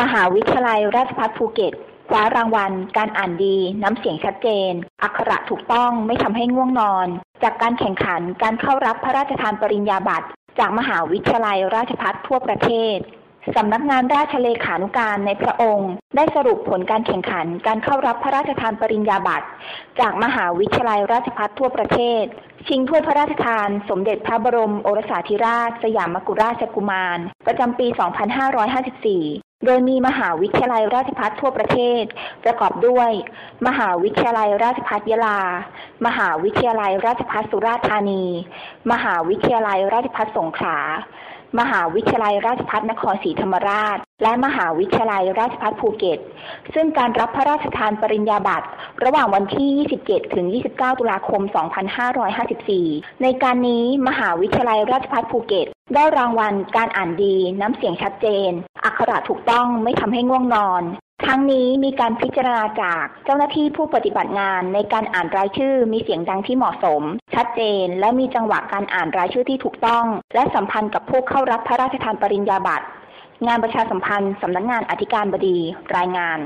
มหาวิทยาลัยราชภัฏภูเก็ตคว้ารางวัล การอ่านดี น้ำเสียงชัดเจน อักขระถูกต้องไม่ทำให้ง่วงนอน จากการแข่งขันการเข้ารับพระราชทานปริญญาบัตร จากมหาวิทยาลัยราชภัฏทั่วประเทศสำนักงานราชเลขานุการในพระองค์ ได้สรุปผลการแข่งขันการเข้ารับพระราชทานปริญญาบัตร จากมหาวิทยาลัยราชภัฏทั่วประเทศ ชิงถ้วยพระราชทาน สมเด็จพระบรมโอรสาธิราช สยามกุฎราชกุมาร ประจำปี 2554 โดยมีมหาวิทยาลัยราชภัฏทั่วประเทศ ประกอบด้วย มหาวิทยาลัยราชภัฏยะลา มหาวิทยาลัยราชภัฏสุราษฎร์ธานี มหาวิทยาลัยราชภัฏสงขลา มหาวิทยาลัยราชภัฏนครศรีธรรมราช และมหาวิทยาลัยราชภัฏภูเก็ต ซึ่งการรับพระราชทานปริญญาบัตรระหว่างวันที่ 27 ถึง 29 ตุลาคม 2554 ในการนี้มหาวิทยาลัยราชภัฏภูเก็ตได้รางวัลการอ่านดีน้ำเสียงชัดเจน อักขระถูกต้องไม่ทำให้ง่วงนอน ทั้งนี้มีการพิจารณาจากเจ้าหน้าที่ผู้ปฏิบัติงานในการอ่านรายชื่อมีเสียงดังที่เหมาะสม ชัดเจน และมีจังหวะการอ่านรายชื่อที่ถูกต้อง และสัมพันธ์กับผู้เข้ารับพระราชทานปริญญาบัตรงานประชาสัมพันธ์สำนักงงานอธิการบดีรายงาน